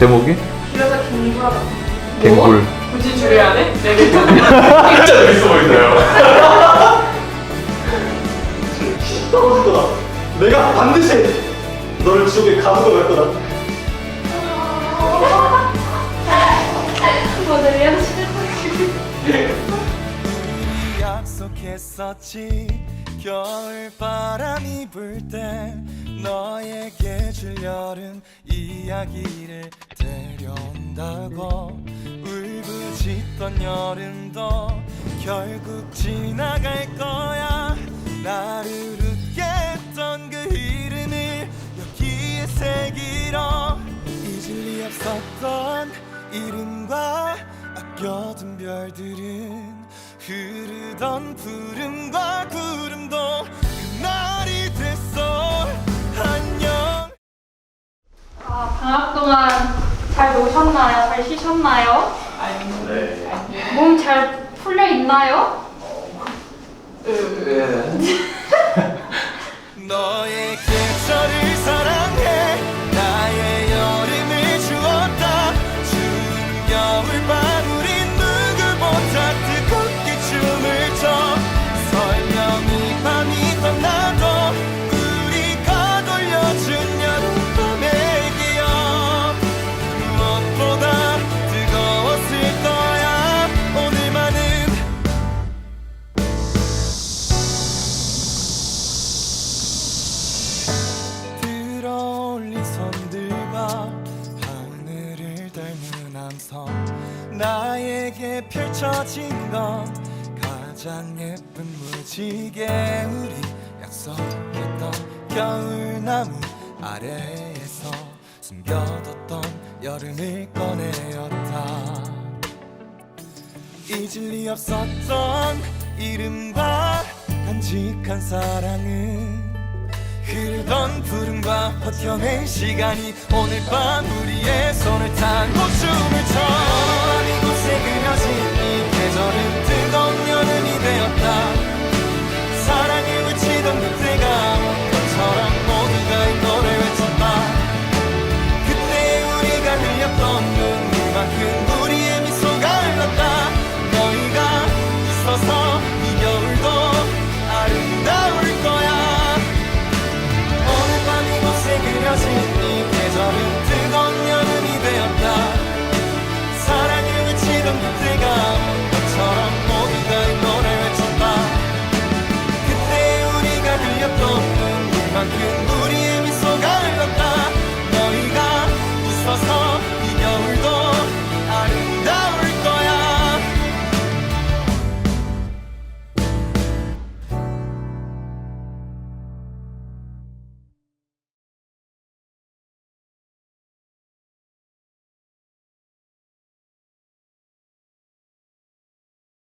제목이? 길어서 갱굴하다. 갱굴. 굳이 줄여야 돼? 네 글자. 진짜 재밌어 보이네요. 떨어질 거다. 내가 반드시 너를 지옥에 가두고 갈 거다. 오늘이야 싫어. 약속했었지 겨울 바람이 불 때 너에게 줄 여름 이야기를 데려온다고 울부짖던 여름도 결국 지나갈 거야. 나를 웃게 했던 그 이름을 여기에 새기러 잊을 리 없었던 이름과 아껴둔 별들은 흐르던 푸름과 구름도 그날이 됐어 안녕 아, 방학 동안 잘 노셨나요? 잘 쉬셨나요? 네. 몸잘 풀려 있나요? 너 나에게 펼쳐진 건 가장 예쁜 무지개 우리 약속했던 겨울나무 아래에서 숨겨뒀던 여름을 꺼내었다. 잊을 리 없었던 이름과 간직한 사랑은 흐르던 구름과 버텨낸 시간이 오늘 밤 우리의 손을